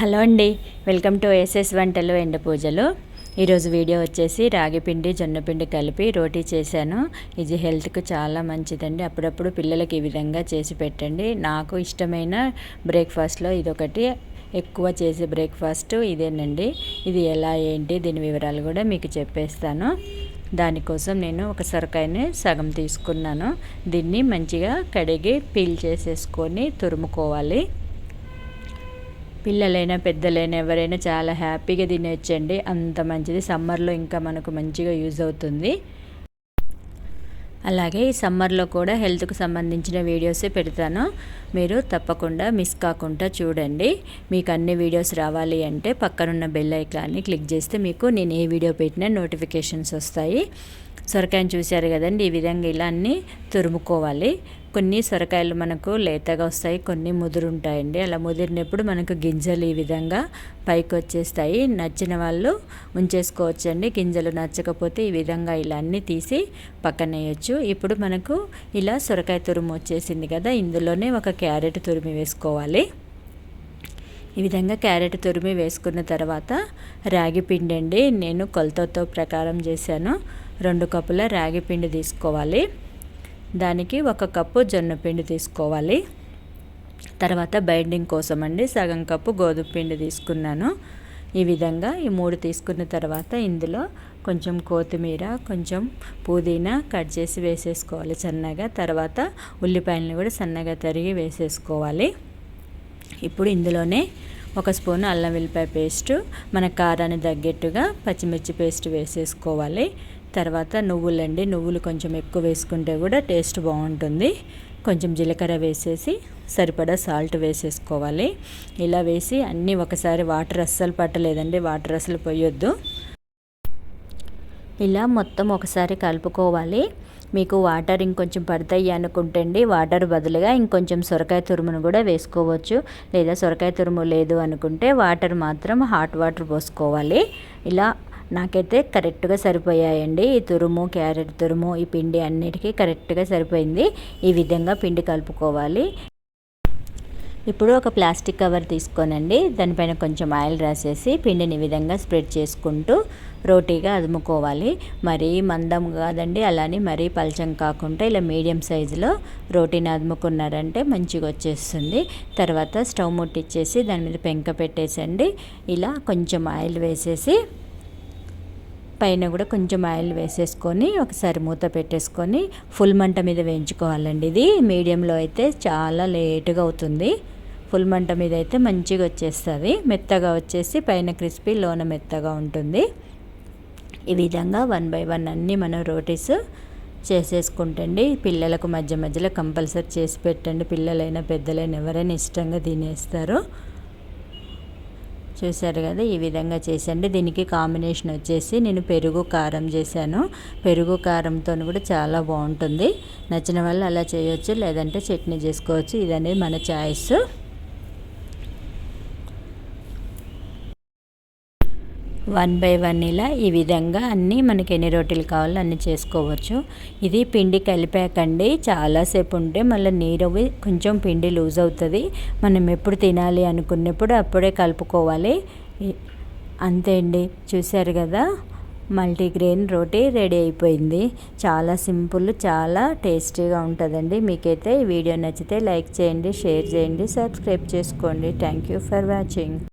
Hello అండి. Welcome to SS వంటలు ఎండ పూజలు. ఈరోజు వీడియో వచ్చేసి రాగిపిండి జొన్నపిండి కలిపి రోటీ చేశాను. ఇది హెల్త్కు చాలా మంచిదండి. అప్పుడప్పుడు పిల్లలకి ఈ విధంగా చేసి పెట్టండి. నాకు ఇష్టమైన బ్రేక్ఫాస్ట్లో ఇదొకటి. ఎక్కువ చేసే బ్రేక్ఫాస్ట్ ఇదేనండి. ఇది ఎలా ఏంటి దీని వివరాలు కూడా మీకు చెప్పేస్తాను. దానికోసం నేను ఒక సొరకాయని సగం తీసుకున్నాను. దీన్ని మంచిగా కడిగి పీల్ చేసేసుకొని తురుముకోవాలి. పిల్లలైనా పెద్దలైనా ఎవరైనా చాలా హ్యాపీగా తినేయచ్చండి. అంత మంచిది. సమ్మర్లో ఇంకా మనకు మంచిగా యూజ్ అవుతుంది. అలాగే ఈ సమ్మర్లో కూడా హెల్త్కు సంబంధించిన వీడియోసే పెడతాను. మీరు తప్పకుండా మిస్ కాకుండా చూడండి. మీకు అన్ని వీడియోస్ రావాలి అంటే పక్కనున్న బెల్ ఐకాన్ని క్లిక్ చేస్తే మీకు నేను ఏ వీడియో పెట్టినా నోటిఫికేషన్స్ వస్తాయి. సొరకాయని చూశారు కదండి ఈ విధంగా ఇలా అన్నీ తురుముకోవాలి. కొన్ని సొరకాయలు మనకు లేతగా వస్తాయి కొన్ని ముదురుంటాయండి. అలా ముదిరినప్పుడు మనకు గింజలు ఈ విధంగా పైకి వచ్చేస్తాయి నచ్చిన వాళ్ళు ఉంచేసుకోవచ్చండి. గింజలు నచ్చకపోతే ఈ విధంగా ఇలా అన్నీ తీసి పక్కన వేయచ్చు ఇప్పుడు మనకు ఇలా సొరకాయ తురుము వచ్చేసింది కదా ఇందులోనే ఒక క్యారెట్ తురిమి వేసుకోవాలి. ఈ విధంగా క్యారెట్ తురిమి వేసుకున్న తర్వాత రాగి పిండి అండి నేను కొలతతో ప్రకారం చేశాను. రెండు కప్పుల రాగి పిండి తీసుకోవాలి. దానికి ఒక కప్పు జొన్న పిండి తీసుకోవాలి. తర్వాత బైండింగ్ కోసం అండి సగం కప్పు గోధుమ పిండి తీసుకున్నాను. ఈ విధంగా ఈ మూడు తీసుకున్న తర్వాత ఇందులో కొంచెం కొత్తిమీర కొంచెం పుదీనా కట్ చేసి వేసేసుకోవాలి సన్నగా. తర్వాత ఉల్లిపాయలను కూడా సన్నగా తరిగి వేసేసుకోవాలి. ఇప్పుడు ఇందులోనే ఒక స్పూన్ అల్లం వెల్లిపాయ పేస్టు మన కారాన్ని తగ్గట్టుగా పచ్చిమిర్చి పేస్ట్ వేసేసుకోవాలి. తర్వాత నువ్వులండి నువ్వులు కొంచెం ఎక్కువ వేసుకుంటే కూడా టేస్ట్ బాగుంటుంది. కొంచెం జీలకర్ర వేసేసి సరిపడా సాల్ట్ వేసేసుకోవాలి. ఇలా వేసి అన్నీ ఒకసారి వాటర్ అస్సలు పట్టలేదండి. వాటర్ అస్సలు పోయొద్దు. ఇలా మొత్తం ఒకసారి కలుపుకోవాలి. మీకు వాటర్ ఇంకొంచెం పడతాయి అనుకుంటండి వాటర్ బదులుగా ఇంకొంచెం సొరకాయ తురుమును కూడా వేసుకోవచ్చు. లేదా సొరకాయ తురుము లేదు అనుకుంటే వాటర్ మాత్రం హాట్ వాటర్ పోసుకోవాలి. ఇలా నాకైతే కరెక్ట్గా సరిపోయాయండి. ఈ తురుము క్యారెట్ తురుము ఈ పిండి అన్నిటికీ కరెక్ట్గా సరిపోయింది. ఈ విధంగా పిండి కలుపుకోవాలి. ఇప్పుడు ఒక ప్లాస్టిక్ కవర్ తీసుకోనండి. దానిపైన కొంచెం ఆయిల్ రాసేసి పిండిని ఈ విధంగా స్ప్రెడ్ చేసుకుంటూ రోటీగా అదుముకోవాలి. మరీ మందం కాదండి అలానే మరీ పలచం కాకుండా ఇలా మీడియం సైజులో రోటీని అదుముకున్నారంటే మంచిగా వచ్చేస్తుంది. తర్వాత స్టవ్ ముట్టిచ్చేసి దాని మీద పెంక పెట్టేసండి. ఇలా కొంచెం ఆయిల్ వేసేసి పైన కూడా కొంచెం ఆయిల్ వేసేసుకొని ఒకసారి మూత పెట్టేసుకొని ఫుల్ మంట మీద వేయించుకోవాలండి ఇది. మీడియంలో అయితే చాలా లేటుగా అవుతుంది. ఫుల్ మంట మీద అయితే మంచిగా వచ్చేస్తుంది. మెత్తగా వచ్చేసి పైన క్రిస్పీ లోన మెత్తగా ఉంటుంది. ఈ విధంగా వన్ బై వన్ అన్నీ మనం రోటీస్ చేసేసుకుంటండి. పిల్లలకు మధ్య మధ్యలో కంపల్సరీ చేసి పెట్టండి. పిల్లలైనా పెద్దలైనా ఎవరైనా ఇష్టంగా తినేస్తారు. చూసారు కదా ఈ విధంగా చేసండి దీనికి కాంబినేషన్ వచ్చేసి నేను పెరుగు కారం చేశాను. పెరుగు కారంతో కూడా చాలా బాగుంటుంది. నచ్చిన వాళ్ళు అలా చేయొచ్చు లేదంటే చట్నీ చేసుకోవచ్చు. ఇది అనేది మన చాయిస్. వన్ బై వన్ ఇలా ఈ విధంగా అన్నీ మనకి ఎన్ని రోటీలు కావాలో అన్నీ చేసుకోవచ్చు. ఇది పిండి కలిపాకండి. చాలాసేపు ఉంటే మళ్ళీ నీరు కొంచెం పిండి లూజ్ అవుతుంది. మనం ఎప్పుడు తినాలి అనుకున్నప్పుడు అప్పుడే కలుపుకోవాలి. అంతే అండి. చూశారు కదా? మల్టీగ్రెయిన్ రోటీ రెడీ అయిపోయింది. చాలా సింపుల్ చాలా టేస్టీగా ఉంటుందండి. మీకైతే ఈ వీడియో నచ్చితే లైక్ చేయండి షేర్ చేయండి సబ్స్క్రైబ్ చేసుకోండి. Thank you for watching.